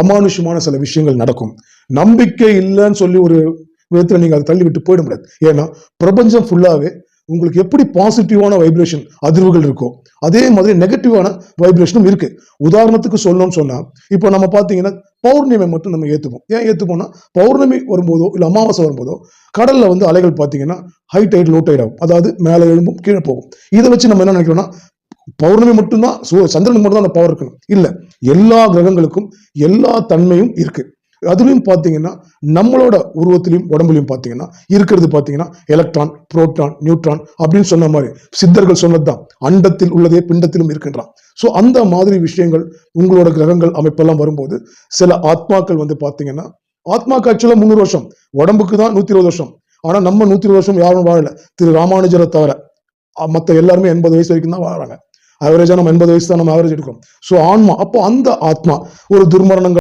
அமானுஷமான சில விஷயங்கள் நடக்கும். நம்பிக்கை இல்லைன்னு சொல்லி ஒரு விதத்தில் நீங்க அதை தள்ளி விட்டு போயிட முடியாது. ஏன்னா பிரபஞ்சம் ஃபுல்லாவே உங்களுக்கு எப்படி பாசிட்டிவான வைப்ரேஷன் அதிர்வுகள் இருக்கோ அதே மாதிரி நெகட்டிவான வைப்ரேஷனும் இருக்கு. உதாரணத்துக்கு சொல்லணும்னு சொன்னா இப்போ நம்ம பார்த்தீங்கன்னா பௌர்ணமி மட்டும் நம்ம ஏத்துப்போம். ஏன் ஏற்றுப்போம்னா பௌர்ணமி வரும்போதோ இல்லை அமாவாசை வரும்போதோ கடல்ல வந்து அலைகள் பார்த்தீங்கன்னா ஹை டைட் லோ டைட் ஆகும். அதாவது மேலே எழும்பும் கீழே போகும். இதை வச்சு நம்ம என்ன நினைக்கிறோம்னா பௌர்ணமி மட்டும்தான் சூ- சந்திரனுக்கு மட்டும்தான் அந்த பவர் இருக்கணும். இல்ல எல்லா கிரகங்களுக்கும் எல்லா தன்மையும் இருக்கு. அதுலயும் பாத்தீங்கன்னா நம்மளோட உருவத்திலையும் உடம்புலையும் பாத்தீங்கன்னா இருக்கிறது பாத்தீங்கன்னா எலக்ட்ரான் புரோட்டான் நியூட்ரான் அப்படின்னு சொன்ன மாதிரி சித்தர்கள் சொன்னதுதான். அண்டத்தில் உள்ளதே பிண்டத்திலும் இருக்கின்றான். சோ அந்த மாதிரி விஷயங்கள் உங்களோட கிரகங்கள் அமைப்பெல்லாம் வரும்போது சில ஆத்மாக்கள் வந்து பாத்தீங்கன்னா ஆத்மாக்கு காட்சியில முந்நூறு வருஷம். உடம்புக்கு தான் நூத்தி இருபது வருஷம். ஆனா நம்ம நூத்தி இருபது வருஷம் யாரும் வாழல. திரு ராமானுஜரை தவிர அஹ் மத்த எல்லாருமே எண்பது வயசு வரைக்கும் தான் வாழ்றாங்க. ஆவரேஜாக நம்ம எண்பது வயசு தான் நம்ம ஆவரேஜ் எடுக்கிறோம். ஸோ ஆன்மா அப்போ அந்த ஆத்மா ஒரு துர்மரணங்கள்